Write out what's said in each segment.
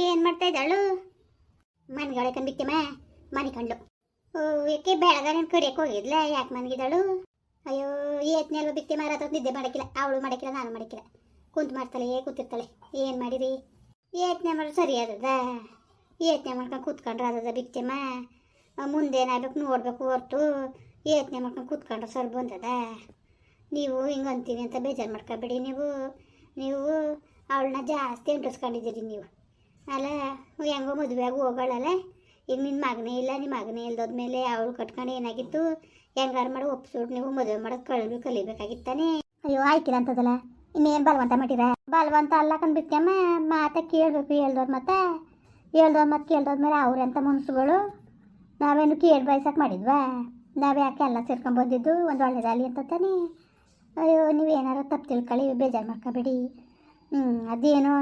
ಏನು ಮಾಡ್ತಾ ಇದ್ದಾಳು? ಮನೆಗಳ ಕಂಬಿತ್ತಮ್ಮ ಮನೆ ಕಂಡ್ಲು. ಓ, ಏಕೆ ಬೆಳಗಾನ ಕಡಿಯಕ್ಕೆ ಹೋಗಿದ್ಲ? ಯಾಕೆ ಮನ್ಗಿದ್ದಾಳು? ಅಯ್ಯೋ ಏತ್ನೆಲ್ಲ ಬಿತ್ತಿ ಮಾರಾತ ನಿದ್ದೆ ಮಾಡಕ್ಕಿಲ್ಲ. ಅವಳು ಮಾಡಕ್ಕಿಲ್ಲ, ನಾನು ಮಾಡಕ್ಕಿಲ್ಲ. ಕುಂತು ಮಾಡ್ತಾಳೆ, ಕೂತಿರ್ತಾಳೆ. ಏನು ಮಾಡಿರಿ? ಏತ್ನೆ ಮಾಡೋದು ಸರಿ ಅದದ ಏತ್ನೆ ಮಾಡ್ಕೊಂಡು ಕೂತ್ಕೊಂಡ್ರೆ ಅದದ ಮುಂದೆ ಮುಂದೇನಾಗ್ಬೇಕು ನೋಡ್ಬೇಕು ಹೊರ್ತು ಏತ್ನೆ ಮಾಡ್ಕೊಂಡು ಕೂತ್ಕೊಂಡ್ರೆ ಸರ್ ಬಂದದ. ನೀವು ಹಿಂಗೆ ಅಂತೀನಿ ಅಂತ ಬೇಜಾರು ಮಾಡ್ಕೊಬೇಡಿ ನೀವು. ನೀವು ಅವಳನ್ನ ಜಾಸ್ತಿ ಅಂಟಿಸ್ಕೊಂಡಿದ್ದೀರಿ ನೀವು. ಅಲ್ಲ ಹೆಂಗೋ ಮದುವೆಯಾಗಿ ಹೋಗಳಲ್ಲ? ಈಗ ನಿನ್ನ ಮಗನೇ ಇಲ್ಲ ನಿಮ್ಮ ಮಗನೇ ಇಲ್ದೋದ್ಮೇಲೆ ಅವಳು ಕಟ್ಕೊಂಡು ಏನಾಗಿತ್ತು? ಹೆಂಗಾರು ಮಾಡಿ ಒಪ್ಸೋಟು ನೀವು ಮದುವೆ ಮಾಡೋದು ಕಳ್ವಿ ಕಲಿಬೇಕಾಗಿತ್ತಾನೆ. ಅಯ್ಯೋ ಆಯ್ಕಿಲ್ಲ ಅಂತದಲ್ಲ. ಇನ್ನೇನು ಬಲವಂತ ಮಾಡಿರ? ಬಲವಂತ ಅಲ್ಲ ಬಿತ್ತಮ್ಮ ಮಾತ ಕೇಳಬೇಕು ಹೇಳ್ದವ್ರು ಮತ್ತೆ ಹೇಳ್ದವ್ರು ಮತ್ತೆ ಕೇಳ್ದೋದ್ಮೇಲೆ ಅವ್ರೆಂತ ಮನಸ್ಸುಗಳು ನಾವೇನು ಕೇಳಿ ಬಯಸಕ್ಕೆ ಮಾಡಿದ್ವಾ? ನಾವು ಯಾಕೆ ಎಲ್ಲ ಸೇರ್ಕೊಂಡು ಬಂದಿದ್ದು? ಒಂದು ಒಳ್ಳೇದಾಗಲಿ ಅಂತ ತಾನೇ. ಅಯ್ಯೋ, ನೀವು ನೀವೇನಾರು ತಪ್ಪು ತಿಳ್ಕೊಳ್ಳಿ, ಬೇಜಾರು ಮಾಡ್ಕೋಬೇಡಿ. ಹ್ಞೂ ಅದೇನೋ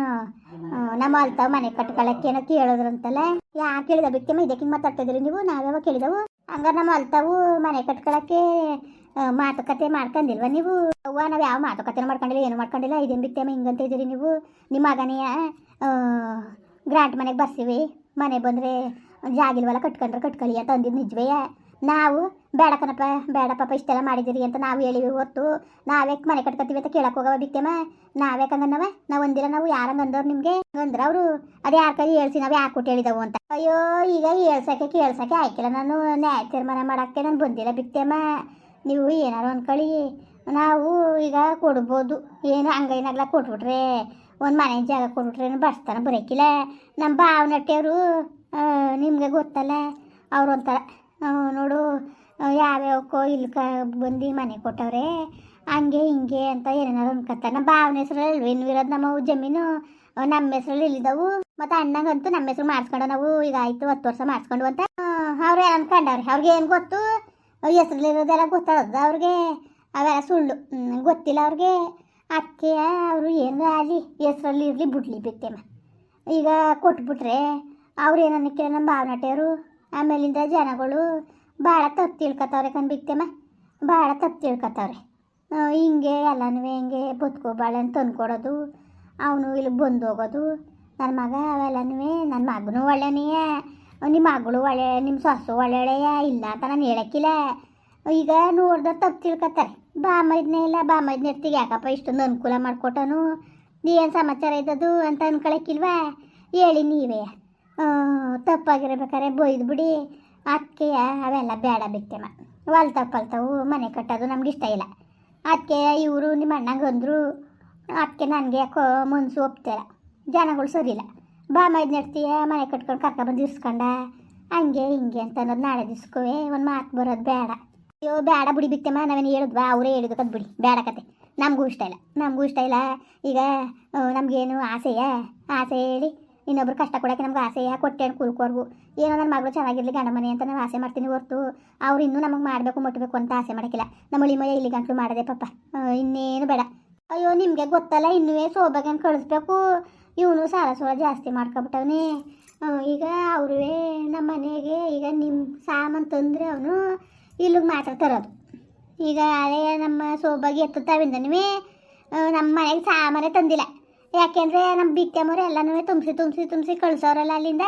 ನಮ್ಮ ಅಲ್ತಾವ ಮನೆ ಕಟ್ಕೊಳಕ್ಕೆ ಏನೋ ಕೇಳಿದ್ರಂತಲ್ಲ? ಯಾಕೆ ಕೇಳಿದ ಬಿತ್ತಮ್ಮ, ಇದಕ್ಕೆ ಮಾತಾಡ್ತಿದ್ರಿ ನೀವು? ನಾವ್ಯಾವ ಕೇಳಿದವು? ಹಂಗಾರೆ ನಮ್ಮ ಅಲ್ತಾವು ಮನೆ ಕಟ್ಕೊಳಕ್ಕೆ ಮಾತುಕತೆ ಮಾಡ್ಕೊಂಡಿಲ್ವ ನೀವು? ಅವ್ವ, ನಾವು ಯಾವ ಮಾತುಕತೆ ಮಾಡ್ಕೊಂಡಿಲ್ಲ, ಏನು ಮಾಡ್ಕೊಂಡಿಲ್ಲ, ಇದೇನು ಬಿತ್ತಮ್ಮ, ಹಿಂಗಂತ ಇದ್ದೀರಿ ನೀವು? ನಿಮ್ಮ ಮಗನೆಯ ಗ್ರಾಂಟ್ ಮನೆಗೆ ಬರ್ತೀವಿ ಮನೆ ಬಂದರೆ ಜಾಗಿಲ್ವಲ್ಲ, ಕಟ್ಕೊಂಡ್ರೆ ಕಟ್ಕೊಳ್ಳಿ ಅಂತ ಅಂದಿದ್ದು ನಿಜವೇ ನಾವು ಬೇಡ ಕನಪ್ಪ ಬೇಡ ಪಾಪ ಇಷ್ಟೆಲ್ಲ ಮಾಡಿದಿರಿ ಅಂತ ನಾವು ಹೇಳಿವಿ ಹೊತ್ತು ನಾವೇ ಮನೆ ಕಟ್ಕೊತೀವಿ ಅಂತ ಕೇಳಕ್ಕೆ ಹೋಗವ ಬಿಕ್ಕೆಮ್ಮ ನಾವೇ ಹಂಗನ್ನವ ನಾವು ಒಂದಿರ ನಾವು ಯಾರಂಗ ಅಂದವ್ರು ನಿಮಗೆ? ಅಂದ್ರೆ ಅವರು, ಅದೇ ಯಾರ ಕೈ ಹೇಳ್ಸಿ, ನಾವು ಯಾಕೆ ಕೊಟ್ಟು ಹೇಳಿದವು ಅಂತ. ಅಯ್ಯೋ, ಈಗ ಹೇಳ್ಸಕ್ಕೆ, ಕೇಳ್ಸಕ್ಕೆ ಆಯ್ಕಿಲ್ಲ ನಾನು. ನ್ಯಾಯ ತೀರ್ಮಾನ ಮಾಡೋಕ್ಕೆ ನಾನು ಬಂದಿಲ್ಲ ಬಿಕ್ಕೆಮ್ಮ ನೀವು ಏನಾರು ಅಂದ್ಕೊಳ್ಳಿ ನಾವು ಈಗ ಕೊಡ್ಬೋದು. ಏನು ಹಂಗೈನಾಗ್ಲ ಕೊಟ್ಬಿಟ್ರೆ, ಒಂದು ಮನೆ ಜಾಗ ಕೊಟ್ಬಿಟ್ರೆ ಬಸ್ತಾನ ಬರೋಕಿಲ್ಲ. ನಮ್ಮ ಭಾವನಟ್ಟೆಯವರು ನಿಮಗೆ ಗೊತ್ತಲ್ಲ. ಅವ್ರು ಒಂಥರ ನೋಡು ಯಾವ್ಯಾವಕ್ಕೋ ಇಲ್ಲಿ ಕ ಬಂದು ಮನೆ ಕೊಟ್ಟವ್ರೆ, ಹಂಗೆ ಹಿಂಗೆ ಅಂತ ಏನೇನಾರು ಅನ್ಕೊತಾರೆ ನಮ್ಮ ಭಾವನ ಹೆಸ್ರಲ್ಲಿ ಏನು ಇರೋದು ನಮ್ಮ ಜಮೀನು ನಮ್ಮ ಹೆಸರಲ್ಲಿ ಇಲ್ಲಿದ್ದವು ಮತ್ತು ಅಣ್ಣಂಗಂತೂ ನಮ್ಮ ಹೆಸರು ಮಾಡಿಸ್ಕೊಂಡು ನಾವು ಈಗ ಆಯಿತು, ಹತ್ತು ವರ್ಷ ಮಾಡಿಸ್ಕೊಂಡು ಅಂತ. ಅವ್ರು ಅನ್ಕೊಂಡವ್ರೆ ಅವ್ರಿಗೆ ಏನು ಗೊತ್ತು? ಹೆಸ್ರಲ್ಲಿರೋದೆಲ್ಲ ಗೊತ್ತಾಗದ ಅವ್ರಿಗೆ ಅವೆಲ್ಲ ಸುಳ್ಳು. ಗೊತ್ತಿಲ್ಲ ಅವ್ರಿಗೆ. ಅದಕ್ಕೆ ಅವರು ಏನು ಆಗಲಿ ಹೆಸ್ರಲ್ಲಿ ಇರಲಿ, ಬಿಡ್ಲಿ ಬಿತ್ತೇಮ ಈಗ ಕೊಟ್ಬಿಟ್ರೆ, ಅವ್ರು ಏನು ಅನ್ನಕ್ಕೆ ನಮ್ಮ ಭಾವನಾಟ್ಯರು ಆಮೇಲಿಂದ ಜನಗಳು ಭಾಳ ತಪ್ಪು ತಿಳ್ಕೊತವ್ರೆ ಕಂಡ್ಬಿತ್ತೇಮ ಭಾಳ ತಪ್ಪು ತಿಳ್ಕೊತವ್ರೆ. ಹಿಂಗೆ ಎಲ್ಲನೂ ಹಿಂಗೆ ತಂದು ತಂದ್ಕೊಡೋದು ಅವನು ಇಲ್ಲಿ ಬಂದು ಹೋಗೋದು ನನ್ನ ಮಗ ಅವೆಲ್ಲನೂ ನನ್ನ ಮಗನೂ ಒಳ್ಳೆನೇ. ನಿಮ್ಮ ಮಗಳು ಒಳ್ಳೆ ನಿಮ್ಮ ಸೊಸು ಒಳ್ಳೆಯ ಇಲ್ಲ ಅಂತ ನಾನು ಹೇಳಕ್ಕಿಲ್ಲ. ಈಗ ನೋಡ್ದವ್ರು ತಪ್ಪು ತಿಳ್ಕೊತಾರೆ. ಬಾಮೈದ್ನೇ ಇಲ್ಲ, ಬಾಮೈದ್ನ ಎತ್ತಿಗೆ ಯಾಕಪ್ಪ ಇಷ್ಟೊಂದು ಅನುಕೂಲ ಮಾಡಿಕೊಟ್ಟನು? ಏನು ಸಮಾಚಾರ ಇದ್ದದು ಅಂತ ಅನ್ಕೊಳಕ್ಕಿಲ್ವಾ? ಹೇಳಿ ನೀವೇ. ತಪ್ಪಾಗಿರ್ಬೇಕಾರೆ ಬೈದು ಬಿಡಿ. ಅದಕ್ಕೆ ಅವೆಲ್ಲ ಬೇಡ ಬಿತ್ತೆಮ್ಮ ಹೊಲ್ತಾವ್ ಪಲ್ತಾವು ಮನೆ ಕಟ್ಟೋದು ನಮ್ಗೆ ಇಷ್ಟ ಇಲ್ಲ. ಅದಕ್ಕೆ ಇವರು ನಿಮ್ಮ ಅಣ್ಣಂಗೆ ಅಂದರು ಅದಕ್ಕೆ ನನಗೆ ಯಾಕೋ ಮನ್ಸು ಒಪ್ತಾರ ಜನಗಳು ಸರಿಯಿಲ್ಲ ಬಾಮೈದ್ ನಡ್ತೀಯ, ಮನೆ ಕಟ್ಕೊಂಡು ಕರ್ಕೊಬಂದು ಇರ್ಸ್ಕೊಂಡ. ಹಂಗೆ ಹಿಂಗೆ ಅಂತ ಅನ್ನೋದು ನಾಳೆ ದಿಸ್ಕೋವೆ ಒಂದು ಮಾತು ಬರೋದು ಬೇಡ. ಅಯ್ಯೋ, ಬೇಡ ಬಿಡಿ ಬಿತ್ತೆಮ್ಮ ನಾವೇನು ಹೇಳಿದ್ವಾ? ಅವರೇ ಹೇಳಿದಕ್ಕದು ಬಿಡಿ. ಬೇಡ ಕತೆ. ನಮಗೂ ಇಷ್ಟ ಇಲ್ಲ. ನಮಗೂ ಇಷ್ಟ ಇಲ್ಲ. ಈಗ ನಮಗೇನು ಆಸೆಯ? ಆಸೆ ಹೇಳಿ ಇನ್ನೊಬ್ರು ಕಷ್ಟ ಕೊಡೋಕ್ಕೆ ನಮ್ಗೆ ಆಸೆಯ ಕೊಟ್ಟೆ ಕುಲ್ಕೋರ್ಗು ಏನೋ ನನ್ನ ಮಗಳು ಚೆನ್ನಾಗಿರ್ಲಿ ಗಂಡ ಮನೆ ಅಂತ ನಾವು ಆಸೆ ಮಾಡ್ತೀನಿ ಹೊರ್ತು. ಅವ್ರು ಇನ್ನೂ ನಮಗೆ ಮಾಡಬೇಕು ಮುಟ್ಟಬೇಕು ಅಂತ ಆಸೆ ಮಾಡೋಕ್ಕಿಲ್ಲ. ನಮ್ಮ ಮಯ ಇಲ್ಲಿ ಗಂಟಲು ಮಾಡದೆ ಪಾಪ. ಇನ್ನೇನು ಬೇಡ. ಅಯ್ಯೋ, ನಿಮಗೆ ಗೊತ್ತಲ್ಲ ಇನ್ನೂ ಸೋಬಾಗನ್ ಕಳಿಸ್ಬೇಕು. ಇವನು ಸಾಲ ಸೋಳ ಜಾಸ್ತಿ ಮಾಡ್ಕೊಬಿಟ್ಟವನೇ. ಈಗ ಅವ್ರವೇ ನಮ್ಮ ಮನೆಗೆ ಈಗ ನಿಮ್ಮ ಸಾಮಾನು ತಂದರೆ ಅವನು ಇಲ್ಲಿಗೆ ಮಾತ್ರ ತರೋದು. ಈಗ ಅದೇ ನಮ್ಮ ಸೋಬಾಗಿ ಎತ್ತುತ್ತಾವಿಂದನೂ ನಮ್ಮ ಮನೆಗೆ ಸಾಮಾನೇ ತಂದಿಲ್ಲ. ಯಾಕೆಂದರೆ ನಮ್ಮ ಬಿಟ್ಟಮ್ಮವ್ರು ಎಲ್ಲನೂ ತುಂಬಿಸಿ ತುಂಬಿಸಿ ತುಂಬಿಸಿ ಕಳ್ಸೋರಲ್ಲ ಅಲ್ಲಿಂದ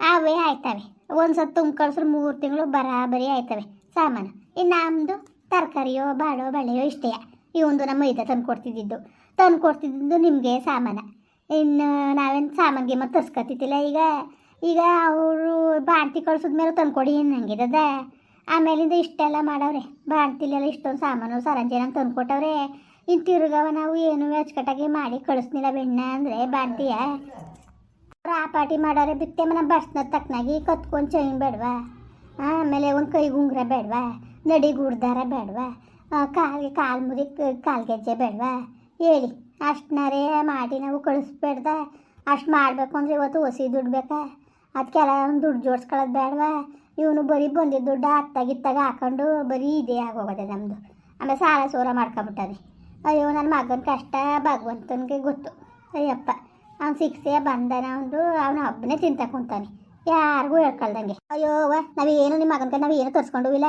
ಅವೇ ಆಯ್ತವೆ. ಒಂದು ಸತ್ತು ತುಂಬ ಕಳ್ಸ್ರೆ ಮೂರು ತಿಂಗಳು ಬರಾಬರಿ ಆಯ್ತವೆ ಸಾಮಾನು. ಇನ್ನು ನಮ್ಮದು ತರಕಾರಿಯೋ, ಬಾಳೋ, ಬಳೆಯೋ ಇಷ್ಟೇ. ಇವೊಂದು ನಮ್ಮ ಮೈದ ತಂದು ಕೊಡ್ತಿದ್ದಿದ್ದು. ತಂದು ಕೊಡ್ತಿದ್ದು ನಿಮಗೆ ಸಾಮಾನ. ಇನ್ನು ನಾವೇನು ಸಾಮಾನಿಗೆ ಮತ್ತೆ ತರ್ಸ್ಕೊತಿದ್ದಿಲ್ಲ. ಈಗ ಈಗ ಅವರು ಬಾಣ್ತಿ ಕಳ್ಸಿದ್ಮೇಲೆ ತಂದ್ಕೊಡಿ ಏನು ಹಂಗಿದದ. ಆಮೇಲಿಂದ ಇಷ್ಟೆಲ್ಲ ಮಾಡವ್ರೆ. ಬಾಣ್ತಿಲೆಲ್ಲ ಇಷ್ಟೊಂದು ಸಾಮಾನು, ಸರಂಜನ ತಂದ್ಕೊಟ್ಟವ್ರೆ ಇನ್ನು ತಿರುಗವ ನಾವು ಏನು ಅಚ್ಚುಕಟ್ಟಾಗಿ ಮಾಡಿ ಕಳಿಸ್ನಿಲ್ಲ ಬೆಣ್ಣ ಅಂದರೆ ಬಾಣ್ತಿಯ ಪ್ರಾಪಾಟಿ ಮಾಡೋರೆ ಬಿತ್ತೆ ಮನ ಬಸ್ನ ತಕ್ಕನಾಗಿ ಕತ್ಕೊಂಡು ಚೈನ್ ಬೇಡವಾ? ಆಮೇಲೆ ಒಂದು ಕೈ ಗುಂಗ್ರ ಬೇಡವಾ? ನಡಿ ಗುಡ್ದಾರ ಬೇಡವಾ? ಕಾಲಿಗೆ ಕಾಲು ಮುರಿ, ಕಾಲು ಗೆಜ್ಜೆ ಬೇಡವಾ? ಹೇಳಿ ಅಷ್ಟನಾರೇ ಮಾಡಿ ನಾವು ಕಳಿಸ್ಬೇಡ್ದ? ಅಷ್ಟು ಮಾಡಬೇಕು ಅಂದ್ರೆ ಇವತ್ತು ಹೊಸಿ ದುಡ್ಡು ಬೇಕಾ? ಅದಕ್ಕೆಲ್ಲ ಒಂದು ದುಡ್ಡು ಜೋಡಿಸ್ಕೊಳ್ಳೋದು ಬೇಡವಾ? ಇವನು ಬರೀ ಬಂದಿದ್ದ ದುಡ್ಡು ಅತ್ತಾಗಿತ್ತಾಗ ಹಾಕೊಂಡು ಬರೀ ಇದೇ ಆಗೋಗೋದೆ ನಮ್ಮದು ಆಮೇಲೆ ಸಾಲ ಸೂರ ಮಾಡ್ಕೊಂಬಿಟ್ಟದೆ ಅಯ್ಯೋ ನನ್ನ ಮಗನ ಕಷ್ಟ ಭಗವಂತನಿಗೆ ಗೊತ್ತು. ಅಯ್ಯಪ್ಪ, ಅವ್ನು ಶಿಕ್ಷೆ ಬಂದನ ಅವನು ಅವನ ಹಬ್ಬನೇ ತಿಂತ ಕುಂತಾನೆ. ಯಾರಿಗೂ ಹೇಳ್ಕೊಳ್ದಂಗೆ. ಅಯ್ಯೋ, ವ, ನಾವೇನು ನಿಮ್ಮ ಮಗನ ನಾವು ಏನು ತರಿಸ್ಕೊಂಡು ಇಲ್ಲ?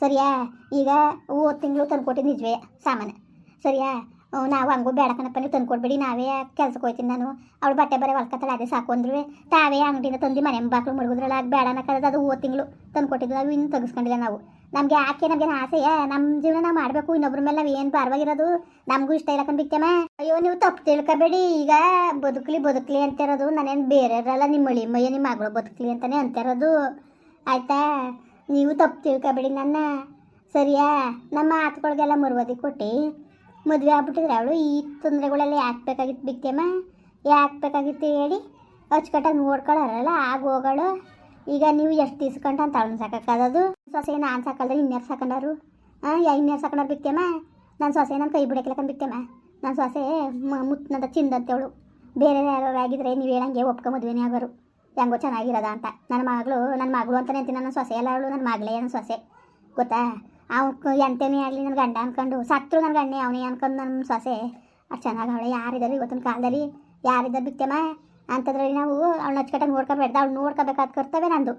ಸರಿಯಾ, ಈಗ ಓದ್ ತಿಂಗಳು ತಂದ್ಕೊಟ್ಟಿದ್ದು ನಿಜವೇ ಸಾಮಾನು ಸರಿಯಾ ನಾವು ಹಂಗೂ ಬೇಡ ಕಣಪ್ಪ ನೀವು ತಂದು ಕೊಡ್ಬೇಡಿ ನಾವೇ ಕೆಲ್ಸಕ್ಕೆ ಹೋಯ್ತೀನಿ ನಾನು. ಅವಳು ಬಟ್ಟೆ ಬರೆ ಹೊಲ್ಕತ್ತಾಳೆ, ಅದೇ ಸಾಕು ಅಂದ್ರು ತಾವೇ ಅಂಗಡಿಯಿಂದ ತಂದು ಮನೆ ಬಾಕ್ಲು ಮುಳುಗಿದ್ರಲ್ಲ ಅದು ಬೇಡ ಅನ್ನಕ್ಕದ ಅದು ಓ ತಿಂಗಳು ತಂದು ಕೊಟ್ಟಿದ್ದು ನಾವು ಇನ್ನು ತೆಗಿಸ್ಕೊಂಡಿಲ್ಲ ನಾವು. ನಮಗೆ ಯಾಕೆ ನಮಗೆ ಆಸೆಯ ನಮ್ಮ ಜೀವನ ನಾವು ಮಾಡಬೇಕು, ಇನ್ನೊಬ್ರ ಮೇಲೆ ನಾವು ಏನು ಭಾರವಾಗಿರೋದು ನಮಗೂ ಇಷ್ಟ ಇಲ್ಲ ಕಂಡಿಕ್ತೇಮ ಅಯ್ಯೋ, ನೀವು ತಪ್ಪು ತಿಳ್ಕೊಬೇಡಿ, ಈಗ ಬದುಕಲಿ ಬದುಕಲಿ ಅಂತಿರೋದು, ನಾನೇನು ಬೇರೆಯವರಲ್ಲ ನಿಮ್ಮ ಮಳಿ ಮಯ್ಯ ನಿಮ್ಮ ಮಗಳು ಬದುಕಲಿ ಅಂತಾನೆ ಅಂತಿರೋದು. ಆಯ್ತಾ? ನೀವು ತಪ್ಪು ತಿಳ್ಕೊಬೇಡಿ ನನ್ನ. ಸರಿಯಾ? ನಮ್ಮ ಮಾತುಗಳಿಗೆಲ್ಲ ಮರುವದಿ ಕೊಟ್ಟು. ಮದುವೆ ಆಗ್ಬಿಟ್ಟಿದ್ರೆ ಅವಳು, ಈ ತೊಂದರೆಗಳೆಲ್ಲ ಯಾಕೆ ಬೇಕಾಗಿತ್ತು ಬಿತ್ತೇಮ್ಮ ಯಾಕೆ ಬೇಕಾಗಿತ್ತು ಹೇಳಿ? ಅಚ್ಚುಕಟ್ಟಾಗಿ ನೋಡ್ಕೊಳ್ಳಾರಲ್ಲ ಆಗ ಹೋಗಳು. ಈಗ ನೀವು ಎಷ್ಟು ತೀಸ್ಕೊಂಡ ಅಂತ ಅವ್ಳನ್ನ ಸಾಕಾಗದು ಸೊಸೆ ನಾನು ಸಾಕಲ್ದ್ರೆ ಇನ್ಯಾರು ಸಾಕೊಂಡಾರು? ಹಾಂ ಯಾ, ಇನ್ಯಾರು ಸಾಕೊಂಡಾರು ಬಿತ್ತಮ್ಮ ನನ್ನ ಸೊಸೆ ನನ್ನ ಕೈ ಬಿಡಕ್ಲಕ್ಕ ಬಿತ್ತೇಮ್ಮ ನನ್ನ ಸೊಸೆ ಮುತ್ತನದ ಚಿಂದಂತೇಳು ಬೇರೆ ಯಾರು ಆಗಿದ್ರೆ ನೀವು ಹೇಳಂಗೆ ಒಪ್ಕೊ ಮದುವೆನೇ ಆಗೋರು. ಹೆಂಗೋ ಚೆನ್ನಾಗಿರೋದ ಅಂತ. ನನ್ನ ಮಗಳು ನನ್ನ ಮಗಳು ಅಂತಲೇ ಅಂತೀನಿ. ನನ್ನ ಸೊಸೆ ಎಲ್ಲ ಅವಳು, ನನ್ನ ಮಗಳೇ ನನ್ನ ಸೊಸೆ. ಗೊತ್ತಾ? ಅವ್ನು ಎಂತನೇ ಆಗಲಿ ನನ್ನ ಗಂಡ ಅನ್ಕೊಂಡು, ಸತ್ರು ನನ್ನ ಗಂಡನೇ ಅವನೇ ಅನ್ಕೊಂಡು ನನ್ನ ಸೊಸೆ. ಅಷ್ಟು ಚೆನ್ನಾಗಿ ಅವಳೆ. ಯಾರಿದ್ದಾರೆ ಇವತ್ತಿನ ಕಾಲದಲ್ಲಿ? ಯಾರಿದ್ದಾರೆ ಬಿತ್ತೆಮ್ಮ ಅಂಥದ್ರಲ್ಲಿ ನಾವು ಅವ್ಳನ್ನ ಅಚ್ಚುಕಟ್ಟಾಗಿ ನೋಡ್ಕೊಬೇಡ್ದ ಅವ್ಳು ನೋಡ್ಕೋಬೇಕಾದ ಕರ್ತವ್ಯ ನಂದು.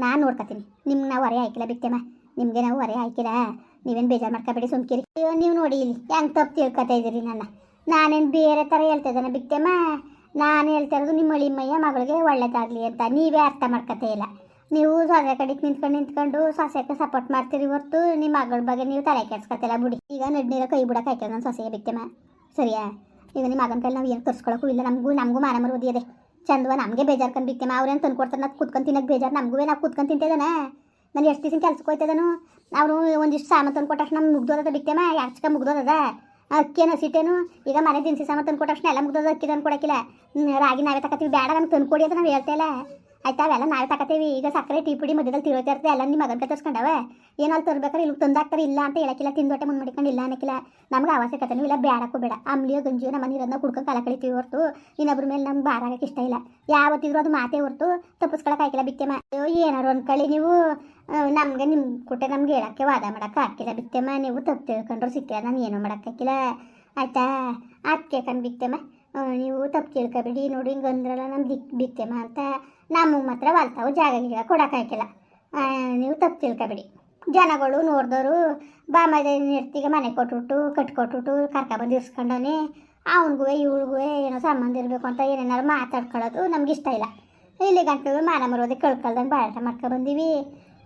ನಾನು ನೋಡ್ಕೊತೀನಿ. ನಿಮ್ಗೆ ನಾವು ಹೊರೆ ಹಾಕಿಲ್ಲ ಬಿತ್ತೆಮ್ಮ ನಿಮಗೆ ನಾವು ಹೊರೆ ಹಾಕಿಲ್ಲ. ನೀವೇನು ಬೇಜಾರು ಮಾಡ್ಕೋಬೇಡಿ, ಸುಮ್ಕಿರಿ. ಅಯ್ಯೋ, ನೀವು ನೋಡಿ ಇಲ್ಲಿ ಹೆಂಗೆ ತಪ್ಪು ತಿಳ್ಕೊತಾ ಇದ್ದೀರಿ ನನ್ನ. ನಾನೇನು ಬೇರೆ ಥರ ಹೇಳ್ತಾ ಇದ್ದಾನೆ ಬಿತ್ತೇಮ್ಮ ನಾನು ಹೇಳ್ತಾ ಇರೋದು ನಿಮ್ಮ ಅಳಿಮ್ಮಯ್ಯ ಮಗಳಿಗೆ ಒಳ್ಳೆಯದಾಗಲಿ ಅಂತ. ನೀವೇ ಅರ್ಥ ಮಾಡ್ಕೊತಾ ಇಲ್ಲ. ನೀವು ಸೊಸೆ ಕಡೆಗೆ ನಿಂತ್ಕೊಂಡು ನಿಂತ್ಕೊಂಡು ಸೊಸೆಗೆ ಸಪೋರ್ಟ್ ಮಾಡ್ತೀರಿ ಹೊರ್ತು ನಿಮ್ಮ ಮಗಳ ಬಗ್ಗೆ ನೀವು ತಲೆ ಕೆಡ್ಸ್ಕೊತಿಲ್ಲ ಬಿಡಿ. ಈಗ ನಡ್ನೀರ ಕೈ ಬಿಡಕ್ಕೆ ಆಯ್ತದ ನನ್ನ ಸೊಸೆಗೆ ಬಿತ್ತೇಮ್ಮ ಸರಿಯಾ? ಈಗ ನಿಮ್ಮ ಮಗನ ಕೈಲಿ ನಾವು ಏನು ಕರ್ಸ್ಕೊಳಕ್ಕೂ ಇಲ್ಲ. ನಮಗೂ ನಮಗೂ ಮಾನ ಓದಿಯದೆ ಚಂದವ ನಮಗೆ ಬೇಜಾರು ಕಂಡು ಬಿತ್ತೇಮ್ಮ ಅವ್ರೇನು ತಂದು ಕೊಡ್ತಾರೆ ನಾವು ಕುತ್ಕೊಂಡು ತಿನ್ನಕ್ಕೆ ಬೇಜಾರು. ನಮಗೂ ನಾವು ಕುತ್ಕೊಂಡು ತಿಂತಿದ್ದಾನೆ? ನಾನು ಎಷ್ಟು ದಿವಸ ಕೆಲ್ಸಕ್ಕೆ ಹೋಯ್ತದನು ಅವರು ಒಂದಿಷ್ಟು ಸಾಮಾನು ತಂದು ಕೊಟ್ಟಷ್ಟು ನಮ್ಗೆ ಮುಗ್ದೋದ ಬಿತ್ತೇಮ ಯಾಕೆ ಮುಗ್ದೋದದ? ಅಕ್ಕಿ ಹಸಿಟ್ಟೇನು ಈಗ ಮನೆ ದಿನಸಿ ಸಾಮಾನು ತಂದು ಕೊಟ್ಟಷ್ಟು ಎಲ್ಲ ಮುಗ್ದೋದ ಅಕ್ಕಿ ತಂದು ಕೊಡೋಕ್ಕಿಲ್ಲ ರಾಗಿ ನಾವೇ ತಗೋತೀವಿ ಬೇಡ ನಮ್ಗೆ ತಂದು ಕೊಡಿ ಅಂತ ನಾವು ಹೇಳ್ತಾ ಇಲ್ಲ. ಆಯ್ತಾ ಅವೆಲ್ಲ ನಾಳೆ ತಗೋತೀವಿ ಈಗ ಸಕ್ಕರೆ, ಟೀ ಪುಡಿ ಮಧ್ಯದಲ್ಲಿ ತಿರುತ್ತಾ ಇರ್ತದೆ ಎಲ್ಲ ನಿಮ್ಮ ಮಗನ ತರ್ಸ್ಕೊಂಡವೆ ಏನೋ ಅಲ್ಲಿ ತರ್ಬೇಕಾರೆ ಇಲ್ಲಿ ತಂದಾಕ್ತಾರೆ, ಇಲ್ಲ ಅಂತ ಹೇಳಕ್ಕಿಲ್ಲ ತಿಂದೊಟ್ಟೆ ಮುಂದೆ ಮಾಡಿಕೊಂಡು ಇಲ್ಲ ಅನ್ನಕ್ಕಿಲ್ಲ. ನಮ್ಗೆ ಅವಶ್ಯಕತೆನೂ ಇಲ್ಲ ಬೇಡಕ್ಕೂ ಬೇಡ. ಅಮ್ಲಿಯೋ ಗಂಜಿಯೋ ನಮ್ಮ ನೀರನ್ನ ಕುಡ್ಕೊಂಡು ಕಾಲ ಕಳಿತೀವಿ ಹೊರತು. ಇನ್ನೊಬ್ರ ಮೇಲೆ ನಮ್ಗೆ ಬಾರಾಗಕ್ಕೆ ಇಷ್ಟ ಇಲ್ಲ. ಯಾವತ್ತಿದ್ರು ಅದು ಮಾತೇ ಹೊರತು ತಪ್ಪಿಸ್ಕೊಳಕ್ಕೆ ಆಯ್ಕಿಲ್ಲ ಬಿತ್ತೆಮ್ಮ ಅಯ್ಯೋ, ಏನಾರು ಕಳಿ ನೀವು ನಮಗೆ ನಿಮ್ಮ ಕುಟ್ಟೆ ನಮ್ಗೆ ಹೇಳಕ್ಕೆ ವಾದ ಮಾಡೋಕೆ ಹಾಕಿಲ್ಲ ಬಿತ್ತೆಮ್ಮ ನೀವು ತಪ್ಪು ತಿಳ್ಕೊಂಡ್ರು ಸಿಕ್ಕಿಲ್ಲ, ನಾನು ಏನು ಮಾಡೋಕ್ಕಾಗಿಲ್ಲ ಆಯ್ತಾ? ಅದಕ್ಕೆ ಕಂಡು ಬಿತ್ತೆಮ್ಮ ನೀವು ತಪ್ಪು ತಿಳ್ಕೊಬೇಡಿ. ನೋಡಿ ಹಿಂಗೆ ಅಂದ್ರಲ್ಲ ನಮ್ಮ ದಿಕ್ ಬಿತ್ತೆಮ್ಮ ಅಂತ ನಮಗೆ ಮಾತ್ರ ವಾಲ್ತಾವು, ಜಾಗ ಗೀಗ ಕೊಡೋಕ್ಕಾಗಿಲ್ಲ ನೀವು ತಪ್ಪು ತಿಳ್ಕೊಬೇಡಿ. ಜನಗಳು ನೋಡಿದವರು ಬಾ ಮದ ನಿರ್ತಿಗೆ ಮನೆ ಕೊಟ್ಬಿಟ್ಟು ಕಟ್ಕೊಟ್ಬಿಟ್ಟು ಕರ್ಕೊಬಂದು ಇರ್ಸ್ಕೊಂಡವನೆ, ಅವನಿಗೂ ಇವಳಿಗೂ ಏನೋ ಸಂಬಂಧ ಇರಬೇಕು ಅಂತ ಏನೇನಾರು ಮಾತಾಡ್ಕೊಳ್ಳೋದು ನಮ್ಗೆ ಇಷ್ಟ ಇಲ್ಲ. ಇಲ್ಲಿ ಗಂಟಲು ಮಾನ ಮರೋದಕ್ಕೆ ಕಳ್ಕೊಳ್ದಂಗೆ ಬಾಳಾಟ ಮಾಡ್ಕೊಬಂದೀವಿ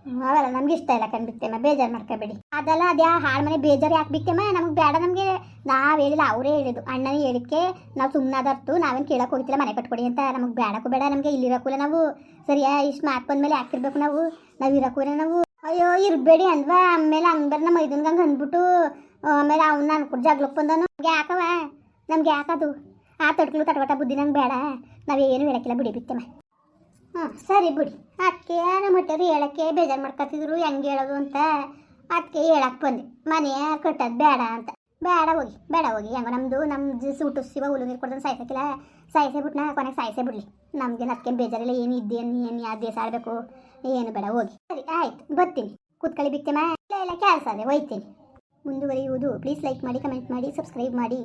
ಅವೆಲ್ಲ ನಮ್ಗೆ ಇಷ್ಟ ಇಲ್ಲ ಕಂಡ್ಬಿಡ್ತೇಮ್ಮ ಬೇಜಾರು ಮಾಡ್ಕೋಬೇಡಿ. ಅದೆಲ್ಲ ಅದ್ಯಾ ಹಾಳು ಮನೆ ಬೇಜಾರು ಯಾಕೆ ಬಿಕ್ತೇಮ್ಮ ನಮ್ಗೆ ಬೇಡ ನಮಗೆ. ನಾವು ಹೇಳಿಲ್ಲ, ಅವರೇ ಹೇಳಿದ್ದು ಅಣ್ಣನೇ ಹೇಳಿಕೆ ನಾವು ಸುಮ್ಮನೆ ಅದರ್ತು ನಾವೇನು ಕೇಳಕ್ಕೆ ಹೋಗ್ತಿಲ್ಲ, ಮನೆ ಕಟ್ಕೊಡಿ ಅಂತ. ನಮಗೆ ಬೇಡಕ್ಕೂ ಬೇಡ, ನಮಗೆ ಇಲ್ಲಿರೋಕ್ಕೂಲ್ಲ ನಾವು. ಸರಿಯಾ ಇಷ್ಟು ಮಾತು ಬಂದ್ಮೇಲೆ ಹಾಕಿರ್ಬೇಕು ನಾವು. ನಾವು ಇರೋಕ್ಕೂಲ್ಲ ನಾವು. ಅಯ್ಯೋ, ಇರಬೇಡಿ ಅಂದ್ವಾ ಆಮೇಲೆ ಹಂಗೆ ನಮ್ಮ ಮೈದನ್ಗೆ ಹಂಗೆ ಅಂದ್ಬಿಟ್ಟು ಆಮೇಲೆ ಅವ್ನು ನಾನು ಕೂಡ ಜಗ್ಲಕ್ಕೆ ಬಂದನು. ನಮ್ಗೆ ಯಾಕವ ನಮ್ಗೆ ಯಾಕದು? ಆ ತಡ್ಕಲು ತಟವಟ ಬುದ್ಧಿ ನಂಗೆ ಬೇಡ. ನಾವು ಏನು ಹೇಳಕ್ಕಿಲ್ಲ, ಬಿಡಿ ಬಿತ್ತಮ್ಮ. ಹಾಂ, ಸರಿ ಬಿಡಿ. ಅದಕ್ಕೆ ನಮ್ಮ ಹೊಟ್ಟೆದು ಹೇಳಕ್ಕೆ ಬೇಜಾರು ಮಾಡ್ಕೊತಿದ್ರು, ಹೆಂಗೆ ಹೇಳೋದು ಅಂತ. ಅದಕ್ಕೆ ಹೇಳಕ್ಕೆ ಬಂದೆ. ಮನೆ ಕಟ್ಟೋದು ಬೇಡ ಅಂತ. ಬೇಡ ಹೋಗಿ ಬೇಡ ಹೋಗಿ. ಹೆಂಗೋ ನಮ್ಮದು ನಮ್ಮದು ಸೂಟು ಸಿವ ಹುಲು ನೀರು ಕೊಡ್ದಂಗೆ ಸಾಯ್ಸಕ್ಕಿಲ್ಲ. ಸಾಯಿಸೇ ಬಿಟ್ನ, ಕೊನೆಗೆ ಸಾಯಿಸೇ ಬಿಡಲಿ. ನಮ್ಗೆ ಅದಕ್ಕೆ ಬೇಜಾರಿಲ್ಲ, ಏನು ಇದ್ದೆ ಏನು ಯಾವ ದೇಶ ಆಡಬೇಕು, ಏನು ಬೇಡ, ಹೋಗಿ. ಸರಿ, ಆಯ್ತು. ಬರ್ತೀನಿ. ಕೂತ್ಕೊಳ್ಳಿ ಬಿತ್ತಮ್ಮ ಇಲ್ಲ ಇಲ್ಲ, ಕೆಲಸ ಅದೇ ಹೋಯ್ತೀನಿ. ಮುಂದುವರಿಯುವುದು. ಪ್ಲೀಸ್ ಲೈಕ್ ಮಾಡಿ ಕಮೆಂಟ್ ಮಾಡಿ ಸಬ್ಸ್ಕ್ರೈಬ್ ಮಾಡಿ.